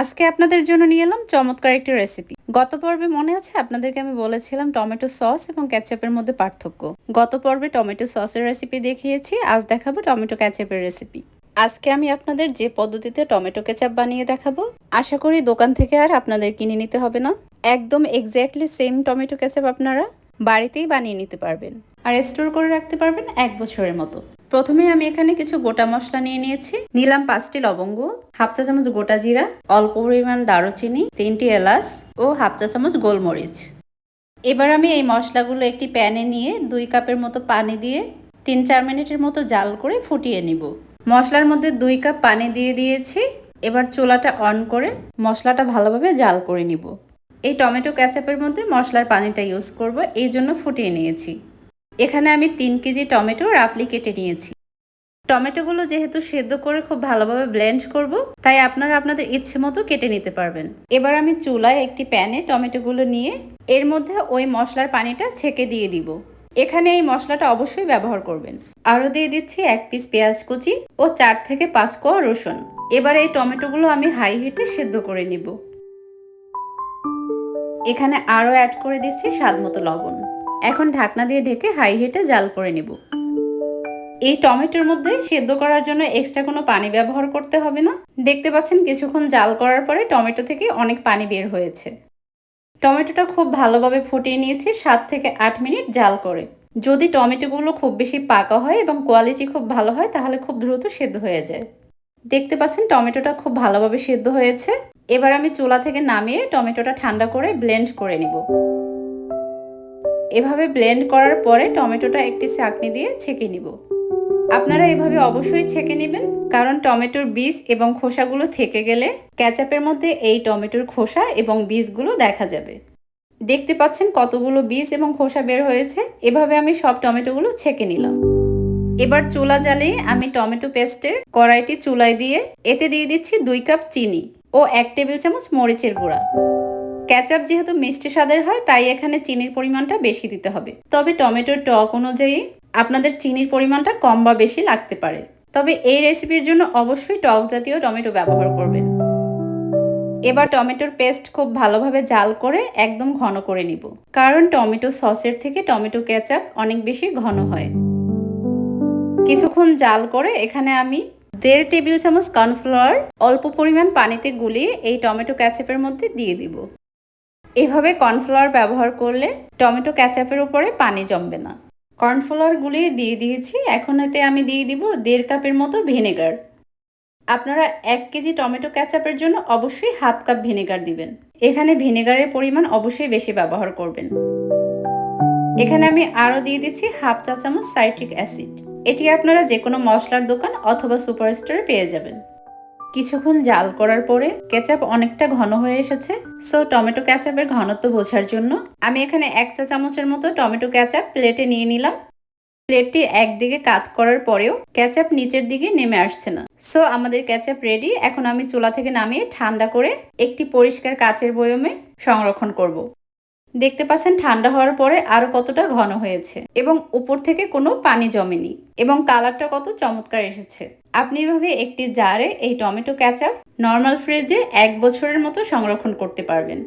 আজকে আপনাদের জন্য নিয়ে এলাম চমৎকার একটি রেসিপি গত পর্বে মনে আছে? আপনাদেরকে আমি বলেছিলাম টমেটো সস এবং ক্যাচাপের মধ্যে পার্থক্য। গত পর্বে টমেটো সসের রেসিপি দেখিয়েছি, আজ দেখাবো টমেটো ক্যাচাপের রেসিপি আজকে আমি আপনাদের যে পদ্ধতিতে টমেটো কেচাপ বানিয়ে দেখাবো, আশা করি দোকান থেকে আর আপনাদের কিনে নিতে হবে না। একদম এক্স্যাক্টলি সেম টমেটো কেচাপ আপনারা বাড়িতেই বানিয়ে নিতে পারবেন। আর স্টোর করে রাখতে পারবেন এক বছরের মতো। প্রথমে আমি এখানে কিছু গোটা মশলা নিয়ে নিয়েছি। নিলাম পাঁচটি লবঙ্গ, হাফ চা চামচ গোটা জিরা, অল্প পরিমাণ দারুচিনি, তিনটি এলাচ ও হাফ চা চামচ গোলমরিচ। এবার আমি এই মশলাগুলো একটি প্যানে নিয়ে দুই কাপের মতো পানি দিয়ে তিন চার মিনিটের মতো জাল করে ফুটিয়ে নিব। মশলার মধ্যে দুই কাপ পানি দিয়ে দিয়েছি। এবার চুলাটা অন করে মশলাটা ভালোভাবে জাল করে নিব। এই টমেটো ক্যাচাপের মধ্যে মশলার পানিটা ইউজ করব, এই জন্য ফুটিয়ে নিয়েছি। এখানে আমি তিন কেজি টমেটো রাফলি কেটে নিয়েছি। টমেটোগুলো যেহেতু সেদ্ধ করে খুব ভালোভাবে ব্লেন্ড করব, তাই আপনারা আপনাদের ইচ্ছে মতো কেটে নিতে পারবেন। এবার আমি চুলায় একটি প্যানে টমেটোগুলো নিয়ে এর মধ্যে ওই মশলার পানিটা ছেঁকে দিয়ে দিব। এখানে এই মশলাটা অবশ্যই ব্যবহার করবেন। আরও দিয়ে দিচ্ছি এক পিস পেঁয়াজ কুচি ও চার থেকে পাঁচ কোয়া রসুন। এবার এই টমেটোগুলো আমি হাই হিটে সেদ্ধ করে নিব। এখানে আরও অ্যাড করে দিচ্ছি স্বাদ মতো লবণ। এখন ঢাকনা দিয়ে ঢেকে হাই হিটে জাল করে নিব। এই টমেটোর মধ্যে সেদ্ধ করার জন্য এক্সট্রা কোনো পানি ব্যবহার করতে হবে না। দেখতে পাচ্ছেন কিছুক্ষণ জাল করার পরে টমেটো থেকে অনেক পানি বের হয়েছে। টমেটোটা খুব ভালোভাবে ফুটিয়ে নিয়েছি সাত থেকে আট মিনিট জাল করে। যদি টমেটোগুলো খুব বেশি পাকা হয় এবং কোয়ালিটি খুব ভালো হয়, তাহলে খুব দ্রুত সেদ্ধ হয়ে যায়। দেখতে পাচ্ছেন টমেটোটা খুব ভালোভাবে সেদ্ধ হয়েছে। এবার আমি চুলা থেকে নামিয়ে টমেটোটা ঠান্ডা করে ব্লেন্ড করে নিব। এভাবে ব্লেন্ড করার পরে টমেটোটা একটি চাকনি দিয়ে ছেঁকে নিব। আপনারা এভাবে অবশ্যই ছেঁকে নেবেন, কারণ টমেটোর বীজ এবং খোসাগুলো থেকে গেলে ক্যাচাপের মধ্যে এই টমেটোর খোসা এবং বীজগুলো দেখা যাবে। দেখতে পাচ্ছেন কতগুলো বীজ এবং খোসা বের হয়েছে, এভাবে আমি সব টমেটোগুলো ছেঁকে নিলাম। এবার চুলা জ্বালিয়ে আমি টমেটো পেস্টের কড়াইটি চুলায় দিয়ে, এতে দিয়ে দিচ্ছি দুই কাপ চিনি ও এক টেবিল চামচ মরিচের গুঁড়া। ক্যাচাপ যেহেতু মিষ্টি স্বাদের হয়, তাই এখানে চিনির পরিমাণটা বেশি দিতে হবে। তবে টমেটোর টক অনুযায়ী আপনাদের চিনির পরিমাণটা কম বা বেশি লাগতে পারে। তবে এই রেসিপির জন্য অবশ্যই টক জাতীয় টমেটো ব্যবহার করবেন। এবার টমেটোর পেস্ট খুব ভালোভাবে জাল করে একদম ঘন করে নিব। কারণ টমেটো সসের থেকে টমেটো ক্যাচাপ অনেক বেশি ঘন হয়। কিছুক্ষণ জাল করে এখানে আমি দেড় টেবিল চামচ কর্নফ্লাওয়ার অল্প পরিমাণ পানিতে গুলিয়ে এই টমেটো ক্যাচাপের মধ্যে দিয়ে দিব। এভাবে কর্নফ্লাওয়ার ব্যবহার করলে টমেটো ক্যাচাপের উপরে পানি জমবে না। কর্নফ্লাওয়ার গুলিয়ে দিয়ে দিয়েছি, এখন এতে আমি দিয়ে দিব দেড় কাপের মতো ভিনেগার। আপনারা এক কেজি টমেটো ক্যাচাপের জন্য অবশ্যই হাফ কাপ ভিনেগার দিবেন। এখানে ভিনেগারের পরিমাণ অবশ্যই বেশি ব্যবহার করবেন। এখানে আমি আরও দিয়ে দিচ্ছি হাফ চা চামচ সাইট্রিক অ্যাসিড। এটি আপনারা যে কোনো মশলার দোকান অথবা সুপার স্টোরে পেয়ে যাবেন। কিছুক্ষণ জাল করার পরে কেচাপ অনেকটা ঘন হয়ে এসেছে। সো টমেটো ক্যাচাপের ঘনত্ব বোঝার জন্য আমি এখানে এক চা চামচের মতো টমেটো ক্যাচাপ প্লেটে নিয়ে নিলাম। প্লেটটি একদিকে কাত করার পরেও ক্যাচাপ নিচের দিকে নেমে আসছে না। সো আমাদের ক্যাচাপ রেডি এখন আমি চুলা থেকে নামিয়ে ঠান্ডা করে একটি পরিষ্কার কাচের বয়মে সংরক্ষণ করব। দেখতে পাচ্ছেন ঠান্ডা হওয়ার পরে আরও কতটা ঘন হয়েছে এবং উপর থেকে কোনো পানি জমেনি এবং কালারটা কত চমৎকার এসেছে। আপনি এভাবে একটি জারে এই টমেটো ক্যাচাপ নর্মাল ফ্রিজে এক বছরের মতো সংরক্ষণ করতে পারবেন।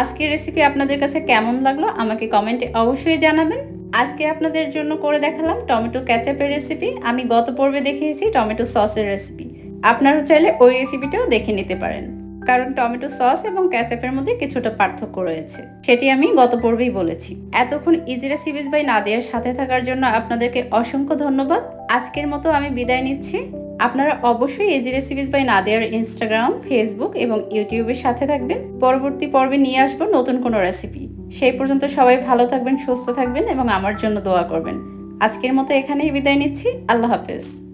আজকের রেসিপি আপনাদের কাছে কেমন লাগল আমাকে কমেন্টে অবশ্যই জানাবেন। আজকে আপনাদের জন্য করে দেখালাম টমেটো ক্যাচাপের রেসিপি আমি গত পর্বে দেখিয়েছি টমেটো সসের রেসিপি আপনারা চাইলে ওই রেসিপিটাও দেখে নিতে পারেন। কারণ টমেটো সস এবং ক্যাচাপের মধ্যে কিছুটা পার্থক্য রয়েছে। সেটি আমি গত পর্বেই বলেছি। এতক্ষণ ইজি রেসিপিস বাই নাদিয়ার সাথে থাকার জন্য আপনাদেরকে অসংখ্য ধন্যবাদ। আজকের মতো আমি বিদায় নিচ্ছি। আপনারা অবশ্যই ইজি রেসিপিস বাই নাদিয়ার ইনস্টাগ্রাম ফেসবুক এবং ইউটিউবের সাথে থাকবেন। পরবর্তী পর্বে নিয়ে আসব নতুন কোনো রেসিপি সেই পর্যন্ত সবাই ভালো থাকবেন, সুস্থ থাকবেন এবং আমার জন্য দোয়া করবেন। আজকের মতো এখানেই বিদায় নিচ্ছি। আল্লাহ হাফেজ।